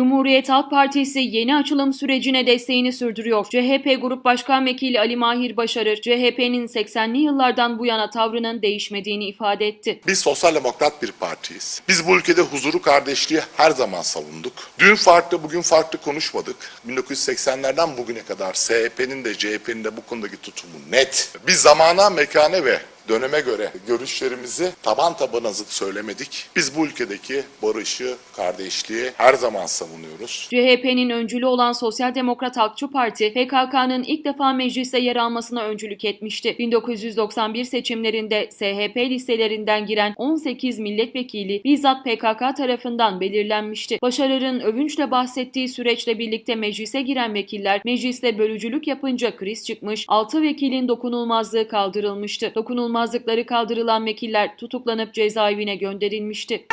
Cumhuriyet Halk Partisi yeni açılım sürecine desteğini sürdürüyor. CHP Grup Başkan Vekili Ali Mahir Başarır, CHP'nin 80'li yıllardan bu yana tavrının değişmediğini ifade etti. Biz sosyal demokrat bir partiyiz. Biz bu ülkede huzuru, kardeşliği her zaman savunduk. Dün farklı, bugün farklı konuşmadık. 1980'lerden bugüne kadar SHP'nin de CHP'nin de bu konudaki tutumu net. Biz zamana, mekane ve döneme göre görüşlerimizi taban tabana zıt söylemedik. Biz bu ülkedeki barışı, kardeşliği her zaman savunuyoruz. CHP'nin öncülü olan Sosyal Demokrat Halkçı Parti, PKK'nın ilk defa mecliste yer almasına öncülük etmişti. 1991 seçimlerinde SHP listelerinden giren 18 milletvekili bizzat PKK tarafından belirlenmişti. Başarır'ın övünçle bahsettiği süreçle birlikte meclise giren vekiller mecliste bölücülük yapınca kriz çıkmış, 6 vekilin dokunulmazlığı kaldırılmıştı. Dokunulmazlıkları kaldırılan vekiller tutuklanıp cezaevine gönderilmişti.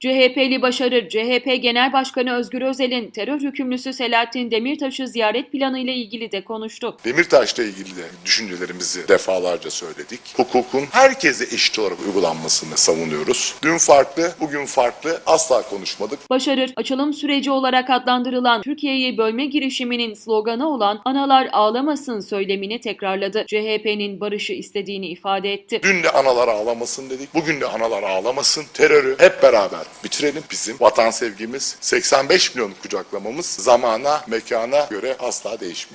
CHP'li Başarır, CHP Genel Başkanı Özgür Özel'in terör hükümlüsü Selahattin Demirtaş'ı ziyaret planı ile ilgili de konuştu. Demirtaş'la ilgili de düşüncelerimizi defalarca söyledik. Hukukun herkese eşit olarak uygulanmasını savunuyoruz. Dün farklı, bugün farklı asla konuşmadık. Başarır, açılım süreci olarak adlandırılan Türkiye'yi bölme girişiminin sloganı olan analar ağlamasın söylemini tekrarladı. CHP'nin barışı istediğini ifade etti. Dün de analar ağlamasın dedik. Bugün de analar ağlamasın. Terörü hep beraber bitirelim. Bizim vatan sevgimiz 85 milyon kucaklamamız zamana, mekana göre asla değişmiyor.